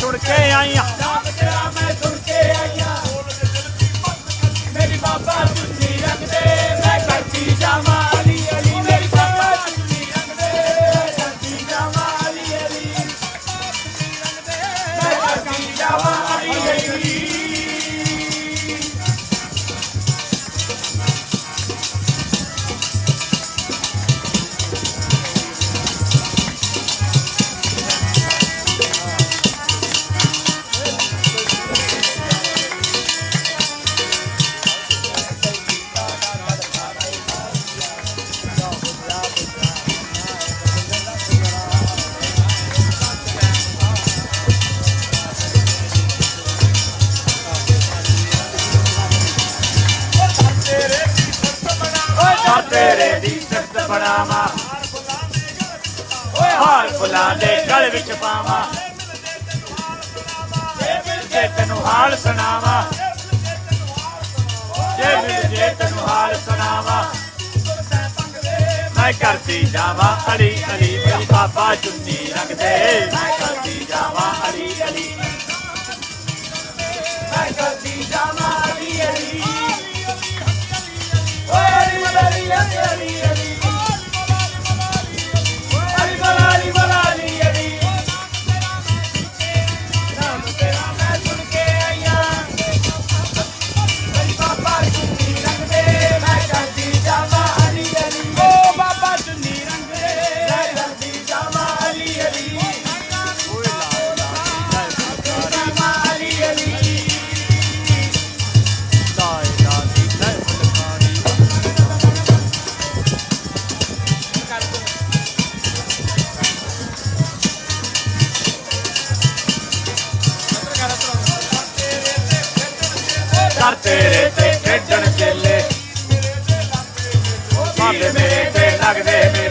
ਸੁਣ ਕੇ ਆਈਆਂ ਬਣਾਵਾ ਹਾਰ ਫੁੱਲਾਂ ਦੇ ਗਲ ਵਿੱਚ ਪਾਵਾਂ। ਜੇ ਮਿਲ ਜੇ ਤੈਨੂੰ ਹਾਲ ਸੁਣਾਵਾ। ਜੇ ਮਿਲ ਜੇ ਤੈਨੂੰ ਹਾਲ ਸੁਣਾਵਾ। ਮੈਂ ਕਰਦੀ ਜਾਵਾਂ ਅਲੀ ਅਲੀ ਅਲੀ ਬਾਬਾ ਚੁੰਨੀ ਰੰਗ ਦੇ। ਮੈਂ ਕਰਦੀ ਜਾਵਾਂ ਅਲੀ ਮੇਰੇ ਤੇ ਖੇਡਣ ਚੇਲੇ ਮੇਰੇ ਤੇ ਲੱਗਦੇ ਮੇਰੇ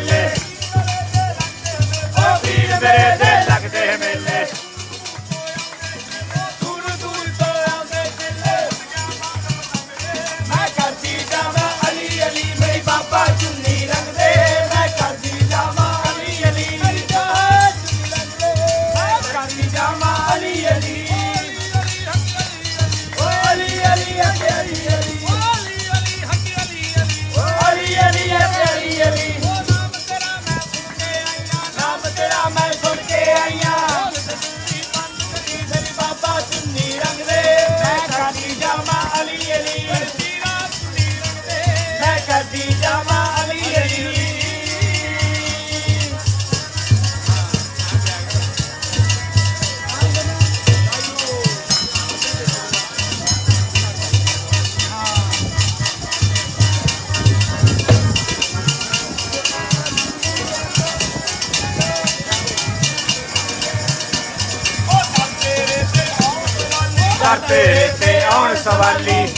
ਦਰ ਤੇਰੇ ਤੇ ਆਉਣ ਸਵਾਲੀ।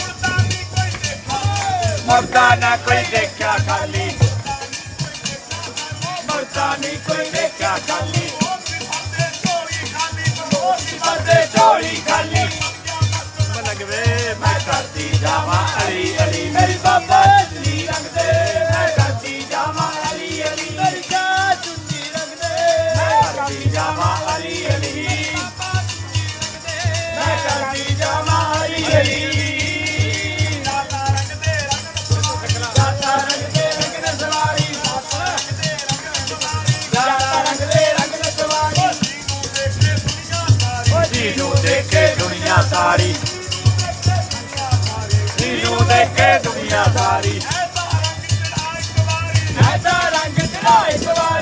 ਮਰਦਾ ਨਾ ਕੋਈ ਦੇਖਿਆ ਖਾਲੀ। ਮਰਦਾ ਨਹੀਂ ਕੋਈ ਦੇਖਿਆ ਖਾਲੀ। ਦੁਨੀਆ ਸਾਰੀ ਜਿਹਨੂੰ ਦੇਖੇ ਦੁਨੀਆ ਸਾਰੀ ਐਸਾ ਰੰਗ ਚੜਾ ਇੱਕ ਵਾਰੀ।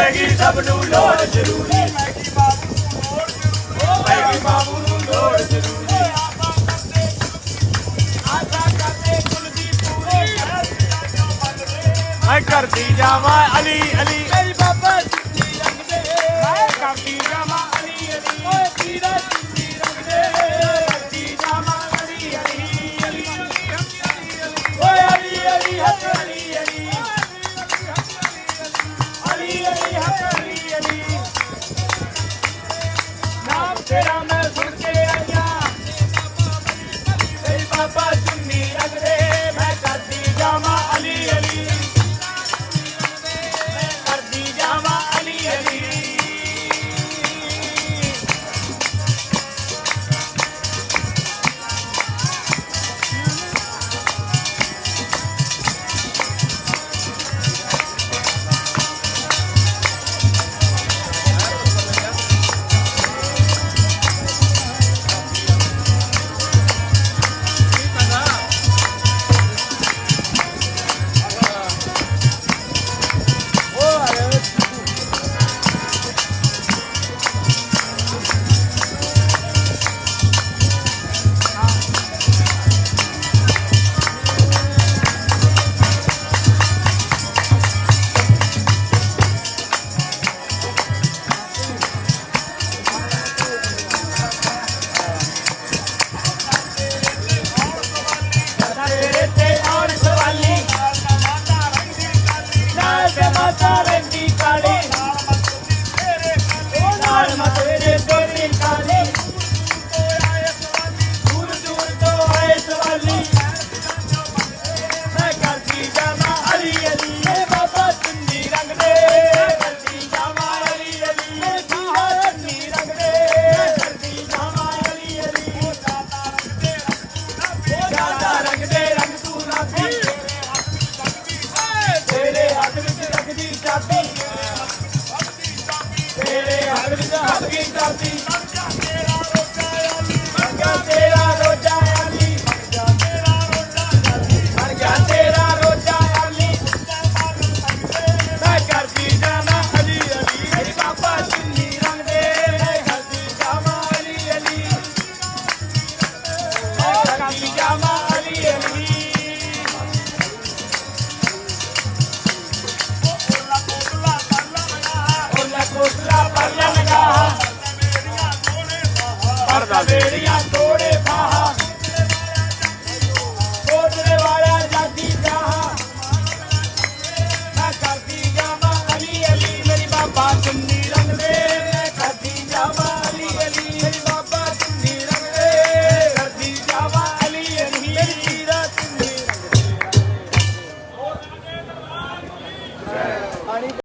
ਮੈਗੀ ਸਭ ਨੂੰ ਲੋੜ ਜ਼ਰੂਰੀ। ਮੈਗੀ ਬਾਬੂ ਨੂੰ ਲੋੜ ਜ਼ਰੂਰੀ। ਮੈਗੀ ਬਾਬੂ ਨੂੰ ਲੋੜ ਜ਼ਰੂਰੀ ਮੈਂ ਕਰਦੀ ਜਾਵਾਂ ਅਲੀ ਅਲੀ। ਮੇਰੀ ਬਾਬਾ ਜਿੱਤੀ ਰੰਗ ਦੇ? ਮੈਂ ਕਰਦੀ ਜਾਵਾਂ ਅਲੀ ਅਲੀ। ਓਏ ਕੀੜਾ Jai Ram.